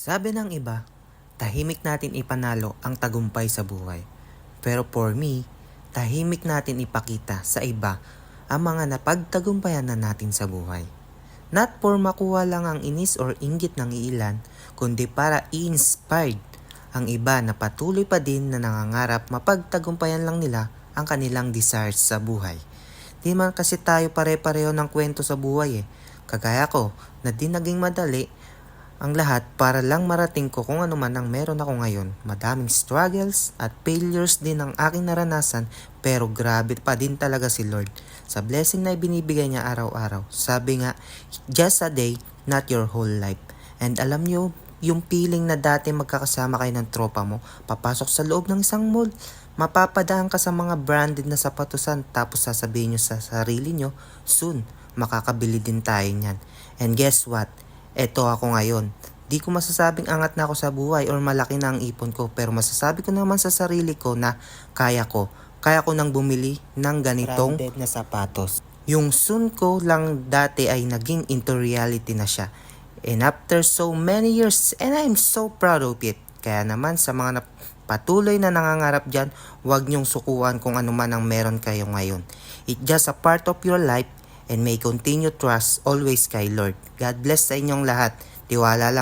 Sabi ng iba, tahimik natin ipanalo ang tagumpay sa buhay. Pero for me, tahimik natin ipakita sa iba ang mga napagtagumpayan na natin sa buhay. Not for makuha lang ang inis or inggit ng ilan, kundi para i-inspired ang iba na patuloy pa din na nangangarap mapagtagumpayan lang nila ang kanilang desires sa buhay. Di man kasi tayo pare-pareho ng kwento sa buhay eh. Kagaya ko, na di naging madali ang lahat para lang marating ko kung ano man ang meron ako ngayon. Madaming struggles at failures din ang aking naranasan pero grabe pa din talaga si Lord sa blessing na ibinibigay niya araw-araw. Sabi nga, just a day, not your whole life. And alam niyo, yung feeling na dati magkakasama kayo ng tropa mo, papasok sa loob ng isang mall, mapapadaan ka sa mga branded na sapatusan tapos sasabihin nyo sa sarili nyo, soon, makakabili din tayo niyan. And guess what? Eto ako ngayon. Di ko masasabing angat na ako sa buhay or malaki na ang ipon ko pero masasabi ko naman sa sarili ko na kaya ko. Kaya ko nang bumili ng ganitong branded na sapatos. Yung soon ko lang dati ay naging into reality na siya. And after so many years, and I'm so proud of it. Kaya naman sa mga patuloy na nangangarap dyan, huwag niyong sukuan kung ano man ang meron kayo ngayon. It's just a part of your life and may continue trust always kay Lord. God bless sa inyong lahat. Tiwala lang.